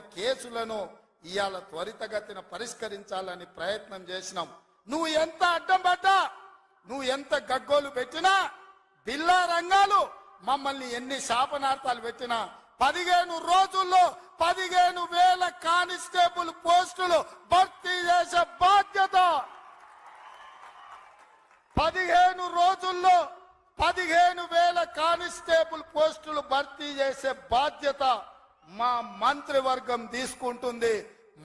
కేసులను ఇవాళ త్వరితగతిన పరిష్కరించాలని ప్రయత్నం చేసినాం. నువ్వు ఎంత అడ్డం పడ్డా? నువ్వు ఎంత గగ్గోలు పెట్టినా? బిల్లా రంగాలు మమ్మల్ని ఎన్ని శాపనార్థాలు పెట్టినా? పదిహేను రోజుల్లో పదిహేను వేల కానిస్టేబుల్ పోస్టులు భర్తీ చేసే బాధ్యత. పదిహేను రోజుల్లో పదిహేను వేల కానిస్టేబుల్ పోస్టులు భర్తీ చేసే బాధ్యత. మా మంత్రివర్గం తీసుకుంటుంది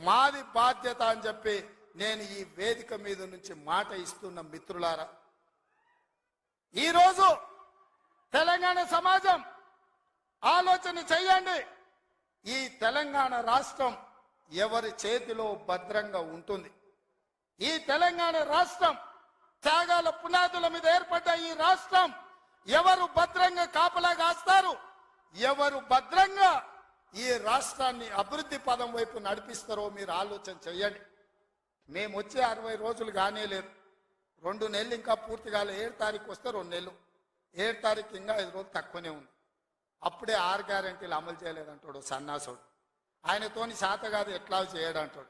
మాది బాధ్యత అని చెప్పి నేను ఈ వేదిక మీద నుంచి మాట ఇస్తున్న మిత్రులారా. ఈరోజు తెలంగాణ సమాజం ఆలోచన చేయండి. ఈ తెలంగాణ రాష్ట్రం ఎవరి చేతిలో భద్రంగా ఉంటుంది? ఈ తెలంగాణ రాష్ట్రం త్యాగాల పునాదుల మీద ఏర్పడ్డ ఈ రాష్ట్రం ఎవరు భద్రంగా కాపలా కాస్తారు? ఎవరు భద్రంగా ఈ రాష్ట్రాన్ని అభివృద్ధి పదం వైపు నడిపిస్తారో మీరు ఆలోచన చేయండి. మేము వచ్చే అరవై రోజులు కానే లేదు. రెండు నెలలు ఇంకా పూర్తి కాలే. ఏడు తారీఖు వస్తే రెండు నెలలు. ఏడు తారీఖు ఇంకా ఐదు రోజులు తక్కువనే ఉంది. అప్పుడే ఆరు గ్యారంటీలు అమలు చేయలేదంటాడు సన్నాసుడు. ఆయనతోని శాత కాదు ఎట్లా చేయడంటాడు.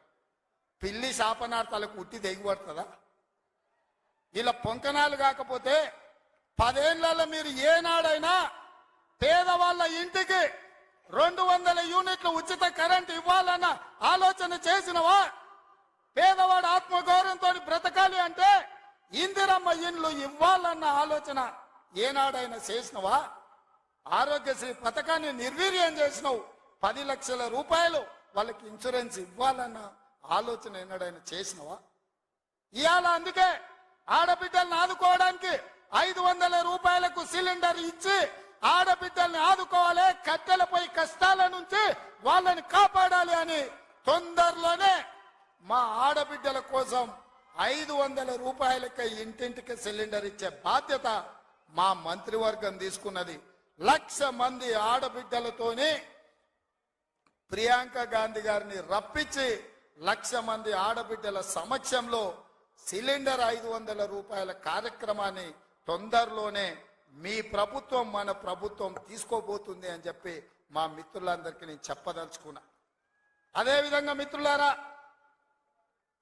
పిల్లి శాపనార్థాలకు ఉట్టి దిగిపడుతుందా ఇలా పొంకనాలు కాకపోతే పదేళ్ళలో మీరు ఏనాడైనా పేదవాళ్ళ ఇంటికి రెండు వందల యూనిట్లు ఉచిత కరెంట్ ఇవ్వాలన్న ఆలోచన చేసినవా? పేదవాడు ఆత్మగౌరవంతో బ్రతకాలి అంటే ఇందిరమ్మ ఇండ్లు ఇవ్వాలన్న ఆలోచన ఏనాడైనా చేసినవా? ఆరోగ్యశ్రీ పథకాన్ని నిర్వీర్యం చేసినావు. పది లక్షల రూపాయలు వాళ్ళకి ఇన్సూరెన్స్ ఇవ్వాలన్న ఆలోచన ఏనాడైనా చేసినవా? ఇవాళ అందుకే ఆడబిడ్డలను ఆదుకోవడానికి ఐదు వందల రూపాయలకు సిలిండర్ ఇచ్చి ఆడబిడ్డల్ని ఆదుకోవాలి కట్టెలపై కష్టాల నుంచి వాళ్ళని కాపాడాలి అని తొందరలోనే మా ఆడబిడ్డల కోసం ఐదు వందల రూపాయలకి ఇంటింటికి సిలిండర్ ఇచ్చే బాధ్యత మా మంత్రివర్గం తీసుకున్నది. లక్ష మంది ఆడబిడ్డలతోనే ప్రియాంక గాంధీ గారిని రప్పించి లక్ష మంది ఆడబిడ్డల సమక్షంలో సిలిండర్ ఐదు వందల రూపాయల కార్యక్రమాన్ని తొందరలోనే మీ ప్రభుత్వం మన ప్రభుత్వం తీసుకోబోతుంది అని చెప్పి మా మిత్రులందరికీ నేను చెప్పదలుచుకున్నా. అదేవిధంగా మిత్రులారా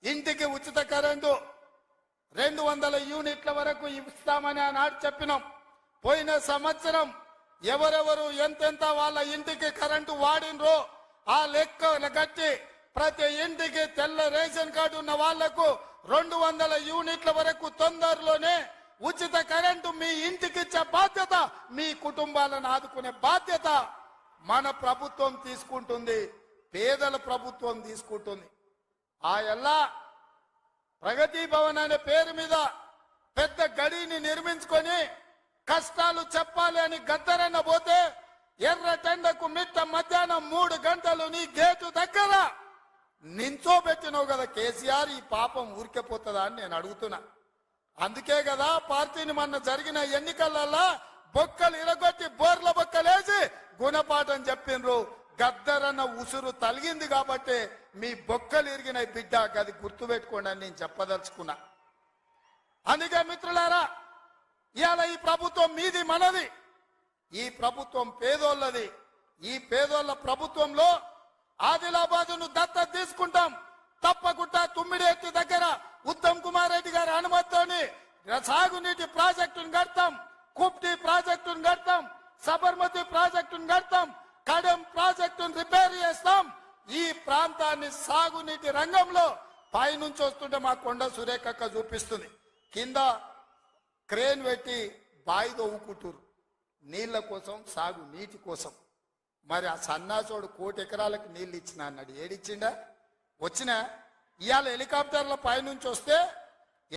ఇంటికి ఉచిత కరెంటు రెండు వందల యూనిట్ల వరకు ఇస్తామని ఆనాడు చెప్పినాం. పోయిన సంవత్సరం ఎవరెవరు ఎంతెంత వాళ్ళ ఇంటికి కరెంటు వాడినరో ఆ లెక్క కట్టి ప్రతి ఇంటికి తెల్ల రేషన్ కార్డు ఉన్న వాళ్ళకు రెండు వందల యూనిట్ల వరకు తొందరలోనే ఉచిత కరెంటు మీ ఇంటికి ఇచ్చే బాధ్యత మీ కుటుంబాలను ఆదుకునే బాధ్యత మన ప్రభుత్వం తీసుకుంటుంది పేదల ప్రభుత్వం తీసుకుంటుంది. ఆ ఎలా ప్రగతి భవన్ అనే పేరు మీద పెద్ద గడిని నిర్మించుకొని కష్టాలు చెప్పాలి అని గద్దరన్న పోతే ఎర్ర టెండకు మిట్ట మధ్యాహ్నం మూడు గంటలు నీ గేటు దగ్గర నించోబెట్టినావు కదా కేసీఆర్ ఈ పాపం ఊరికెపోతుందా అని నేను అడుగుతున్నా. అందుకే కదా పార్టీని మొన్న జరిగిన ఎన్నికలలో బొక్కలు ఇరగొట్టి బోర్ల బొక్కలేసి గుణపాఠం చెప్పిండ్రు గద్దరన్న ఉసురు తలిగింది కాబట్టి మీ బొక్కలు ఇరిగిన బిడ్డ అది గుర్తుపెట్టుకోండి అని నేను చెప్పదలుచుకున్నా. అందుకే మిత్రులారా ఇవాళ ఈ ప్రభుత్వం మీది మనది. ఈ ప్రభుత్వం పేదోళ్ళది. ఈ పేదోళ్ళ ప్రభుత్వంలో ఆదిలాబాదును దత్త తీసుకుంటాం. తప్పకుండా తుమ్మిడి ఎత్తి ఉత్తమ్ కుమార్ రెడ్డి గారి అనుమతితోని సాగునీటి ప్రాజెక్టును కడతాం కుప్టి ప్రాజెక్టును కడతాం సబర్మతి ప్రాజెక్టును కడతాం కడెం ప్రాజెక్టును రిపేర్ చేస్తాం. ఈ ప్రాంతాన్ని సాగునీటి రంగంలో పైనుంచి వస్తుంటే మా కొండ సురేఖక్క చూపిస్తుంది. కింద క్రేన్ పెట్టి బాయి తవ్వుకుంటారు నీళ్ళ కోసం సాగు నీటి కోసం. మరి ఆ సన్నాసోడు కోటి ఎకరాలకు నీళ్ళు ఇచ్చిన అన్నాడు. ఏడిచ్చిండా? వచ్చినా? ఇవాళ హెలికాప్టర్ల పైనుంచి వస్తే